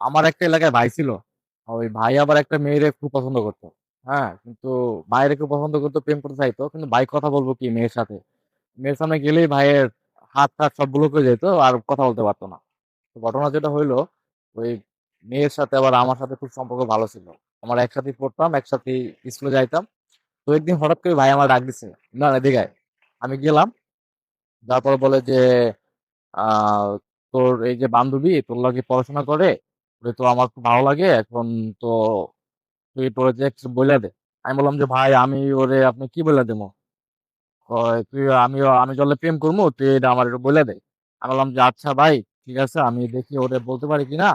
আমার একটা এলাকায় ভাই ছিল। ওই ভাই আবার একটা মেয়েরে খুব পছন্দ করত। হ্যাঁ? কিন্তু ভাইরে খুব পছন্দ করতো প্রেম করতে চাইতো। কিন্তু ভাই কথা বলব কি মেয়ের সাথে? মেয়ের সামনে গেলেই ভাইয়ের হাত-টাত সব ব্লক হয়ে যাইত আর কথা বলতে পারতো না। তো ঘটনা যেটা হইল, ওই মেয়ের সাথে আবার আমার সাথে খুব সম্পর্ক ভালো ছিল। আমার একসাথেই পড়তাম, একসাথেই স্কুলে যাইতাম। তো একদিন হঠাৎ করে ভাই আমার ডাক দিছে, "না এদিকে আয়।" আমি গেলাম। তারপর বলে যে, "তোর এই যে বান্ধবী তোর লগে পড়াশোনা করে, ওরে তো আমার খুব ভালো লাগে। এখন তো তুই তোরে যে বইলা দে।" আমি বললাম যে, "ভাই আমি ওরে আপনি কি বলে দেবো "তুই আমিও আমি জলে প্রেম করব তুই এটা আমার একটু বইলা দে।" আমি বললাম যে, "আচ্ছা ভাই, ঠিক আছে আমি দেখি ওরে বলতে পারি কিনা।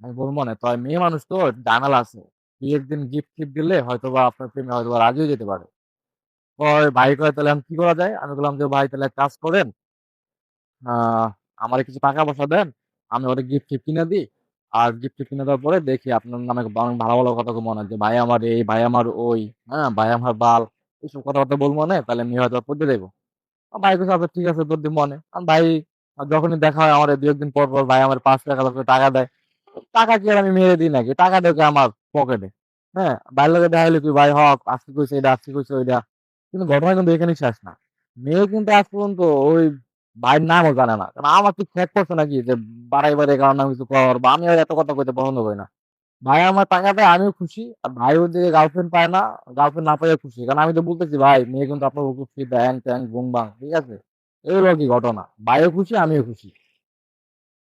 আমি বলব না তাই মেয়ে মানুষ তো ঝামেলা আছে। তুই একদিন গিফট-টিফট দিলে হয়তোবা আপনার প্রেমে হয়তোবা রাজি হয়ে যেতে পারে।" কয় ভাই কয়, "তাহলে আমি কি করা যায়?" আমি বললাম যে, "ভাই তাহলে কাজ করেন" "আ আমারে কিছু টাকা-পয়সা দেন। আমি ওরে গিফট-টিফট কিনে দিই। আর গিফট-টিফট কিইনা দেওয়ার পরে দেখি আপনার নামে ভালো, ভালো কথা কমুনে যে ভাই আমার এই, ভাই আমার ওই, হ্যাঁ? ভাই আমার বাল। এসব কথাবার্তা বলবনে তাইলে মেয়ে হয়তোবা পইটা যাইব।" আ ভাই কইছে, "আচ্ছা ঠিক আছে তোর দিমনে।" আ ভাই যখনই দেখা হয় আমার ২-১ দিন পর, পর ভাই আমার ৳৫০০ করে টাকা দেয়। টাকা কি আর আমি মেরে দিই নাকি? টাকা ঢোকে আমার পকেটে। হ্যাঁ? ভাইয়ের লগে দেখা হইলে কই, "ভাই হ আজকে কইছে এইডা, আজকে কইছে ওইডা।" কিন্তু ঘটনা কিন্তু এখানেই শেষ না। মেয়ে কিন্তু আজ পর্যন্ত ওই ভাইয়ের নামও জানে না। কারণ আমার কি ঠেক করছে নাকি যে বাড়াই, বাড়াই কারণ আমি কিছু কর বা আমি আর এত কথা কইতে পছন্দ করি না। ভাই আমার টাকা দেয় আমিও খুশি। আর ভাই ওদিকে গার্লফ্রেন্ড পায় না, গার্লফ্রেন্ড না পাইয়া খুশি। কারণ আমি তো বলতেছি, "ভাই মেয়ে কিন্তু আপনার উপর ফিদা, হ্যাং-ত্যাং, বুং-বাং।" ঠিক আছে? এগুলো কি ঘটনা। ভাইও খুশি, আমিও খুশি।